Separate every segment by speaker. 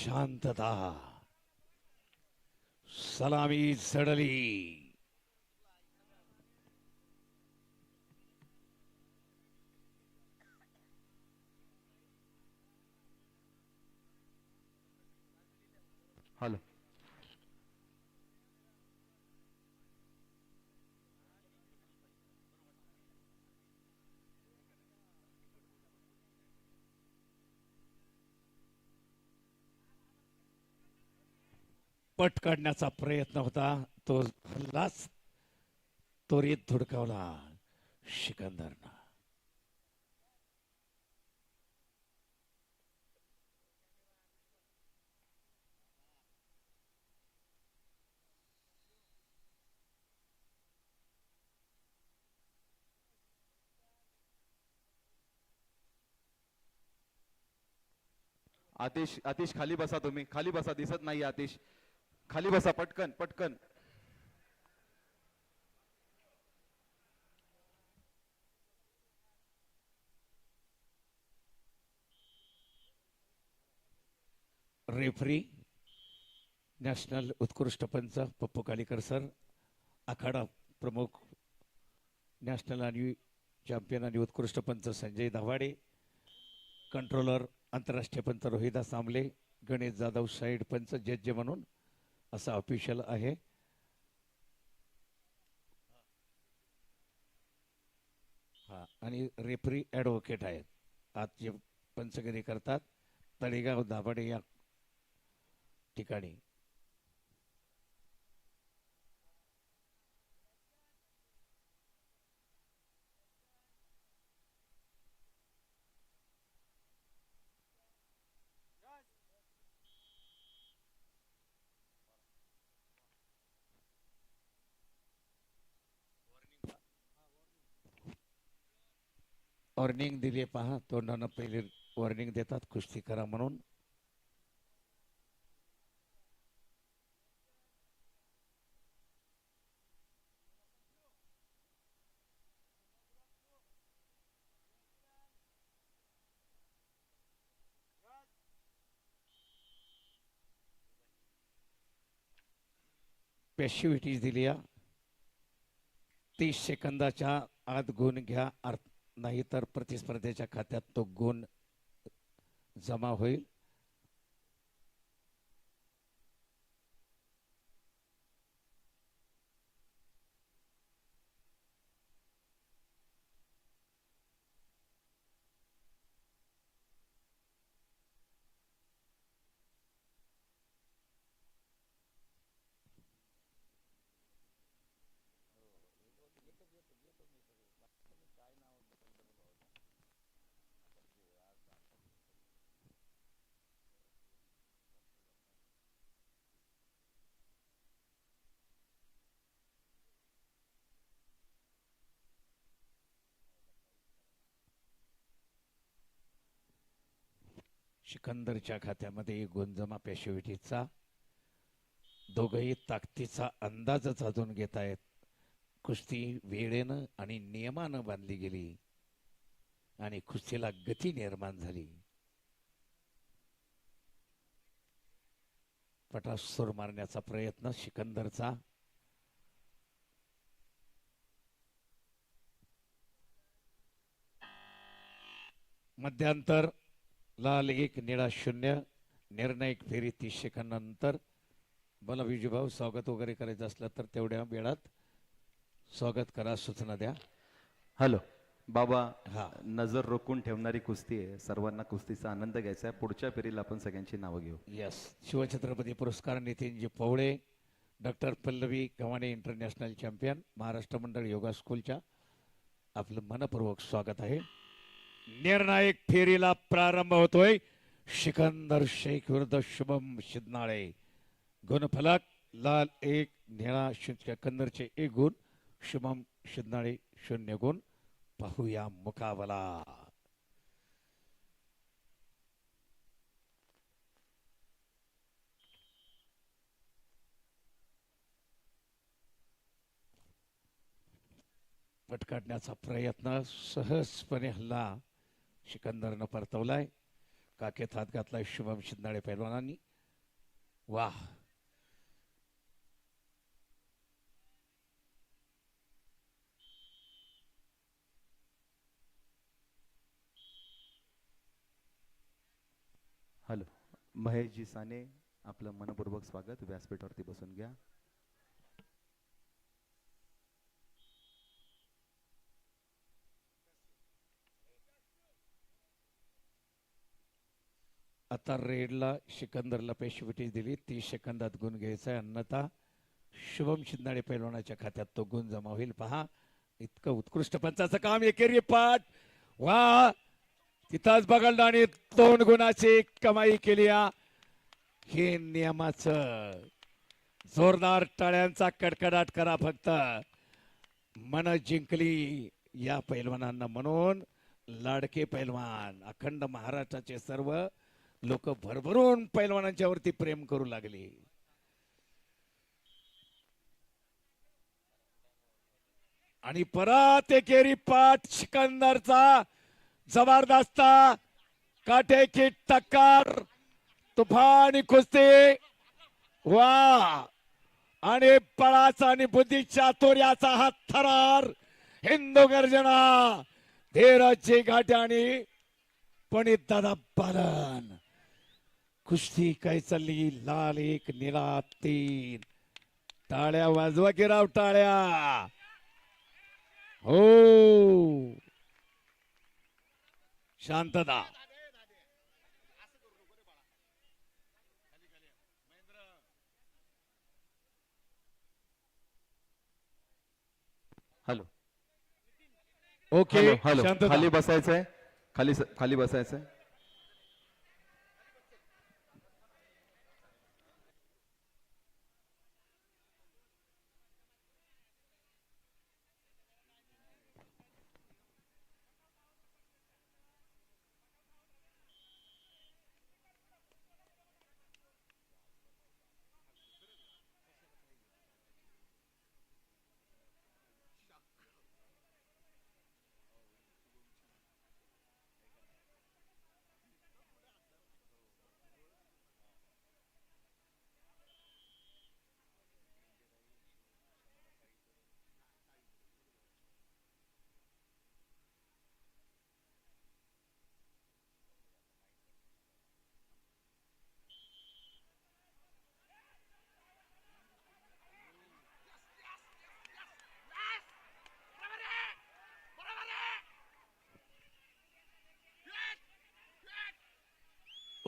Speaker 1: शांतता। सलामी चढली
Speaker 2: हॅलो.
Speaker 1: पट काढण्याचा प्रयत्न होता. तो हल्लाच त्वरित धुडकावला. सिकंदरनं
Speaker 2: आतिश आतिश खाली बसा तुम्ही. खाली बसा दिसत नाही आतिश. खाली बसा पटकन पटकन.
Speaker 1: रेफरी नॅशनल उत्कृष्ट पंच पप्पू कालीकर सर आखाडा प्रमुख नॅशनल आणि चॅम्पियन आणि उत्कृष्ट पंच संजय दाभाडे कंट्रोलर आंतरराष्ट्रीय पंच रोहिदास आमले गणेश जाधव साईड पंच जज्ज म्हणून असा ऑफिशियल आहे. हा आणि रेफरी ॲडव्होकेट आहेत. आज जे पंचगिरी करतात तळेगाव दाभाडे या ठिकाणी. वॉर्निंग दिली पहा. तोंडानं पहिले वॉर्निंग देतात कुस्ती करा म्हणून. पॅशिव्हिटीज दिल्या तीस सेकंदाच्या आत गुण घ्या. अर्थ नाहीतर प्रतिस्पर्ध्याच्या खात्यात तो गुण जमा होईल. सिकंदरच्या खात्यामध्ये एक गुण जमा पॅशिव्हिटीचा दोघही ताकदीचा अंदाजच अजून घेत आहेत. कुस्ती वेळेनं आणि नियमानं बांधली गेली आणि कुस्तीला गती निर्माण झाली. पटासूर मारण्याचा प्रयत्न सिकंदरचा. मध्यांतर लाल एक निळा शून्य निर्णायक फेरी तीस सेकंदानंतर. बोला विजूभाऊ स्वागत वगैरे करायचं असलं तर तेवढ्या वेळात स्वागत करा सूचना द्या.
Speaker 2: हॅलो बाबा
Speaker 1: हा.
Speaker 2: नजर रोखून ठेवणारी कुस्ती आहे. सर्वांना कुस्तीचा आनंद घ्यायचा आहे. पुढच्या फेरीला आपण सगळ्यांची नावं घेऊ.
Speaker 1: यस शिवछत्रपती पुरस्कार Nitinji Pawale doctor Pallavi Gavhane international champion Maharashtra मंडळ योगा स्कूलच्या आपलं मनपूर्वक स्वागत आहे. निर्णायक फेरीला प्रारंभ होतोय. सिकंदर शेख विरुद्ध शुभम शिदनाळे गुणफलक लाल एक निळा शिकंदरचे सिकंदरचे एक गुण. शुभम शिदनाळे शून्य गुण. पाहूया मुकाबला. पटकाडण्याचा प्रयत्न सहजपणे हल्ला. सिकंदरनं परतवलाय. काकेत हात घातलाय शुभम शिंदाळे पैलवानांनी. वा
Speaker 2: हॅलो महेशजी साने आपलं मनपूर्वक स्वागत. व्यासपीठावरती बसून घ्या.
Speaker 1: आता रेडला सिकंदरला पेशवटी दिली. तीस सेकंदात गुण घ्यायचा आहे. अन्यथा शुभम शिंदाडे पैलवानाच्या खात्यात तो गुण जमा होईल. पहा इतकं उत्कृष्ट पंचाचं काम. एकेरी पाठ. वा! तिथंच बघायला आणि दोन गुणाची कमाई केली हे नियमाचं जोरदार टाळ्यांचा कडकडाट करा फक्त. मन जिंकली या पैलवानांना म्हणून लाडके पैलवान अखंड महाराष्ट्राचे सर्व लोक भरभरून पैलवानांच्या वरती प्रेम करू लागले. आणि परत एकेरी पाठ सिकंदरचा जबरदस्त काटेकी टक्कर तुफानी कुस्ती. वा आणि पळाचा आणि बुद्धी चातुर्याचा हा थरार. हिंदू गर्जना धीरजची आणि पण दादा पालन कुस्ती काय चालली? लाल एक निळा तीन. टाळ्या वाजवा की राव टाळ्या? हो. शांतता.
Speaker 2: हॅलो.
Speaker 1: ओके.
Speaker 2: हॅलो खाली बसायचंय. खाली खाली बसायचंय.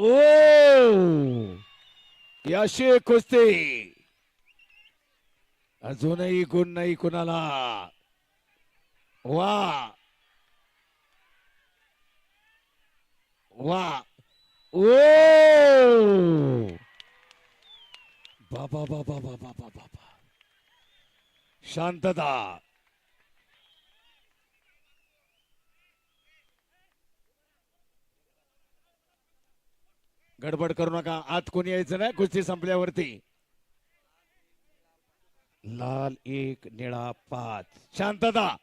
Speaker 1: ओ! याशी कुस्ती! अजूनही गुण नाही कुणाला. वा! वा! ओ! बाबा बाबा बाबा बाबा बाबा. शांतता. गडबड करू नका. आत कोणी यायचं नाही? कुस्ती संपल्यावरती. लाल एक निळा पाच. शांतता.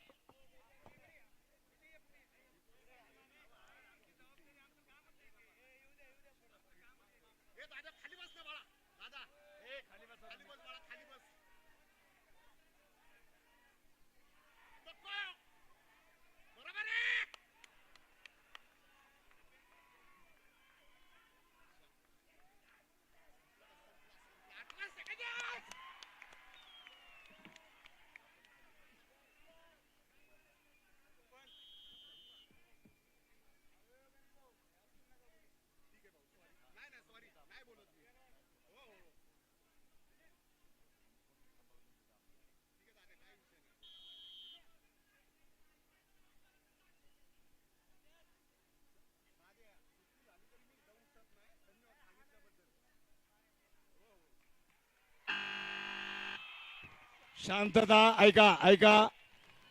Speaker 1: शांतता ऐका ऐका.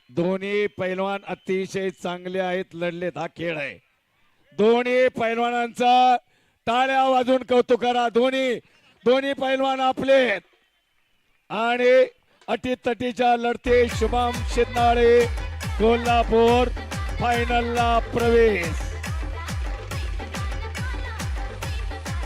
Speaker 1: दोन्ही पैलवान अतिशय चांगले आहेत लढलेत. हा खेळ आहे. दोन्ही पैलवानांचा टाळ्या वाजून कौतुक करा. दोन्ही दोन्ही पैलवान आपले आणि अटीतटीच्या लढते शुभम शिंदाळे कोल्हापूर फायनलला प्रवेश.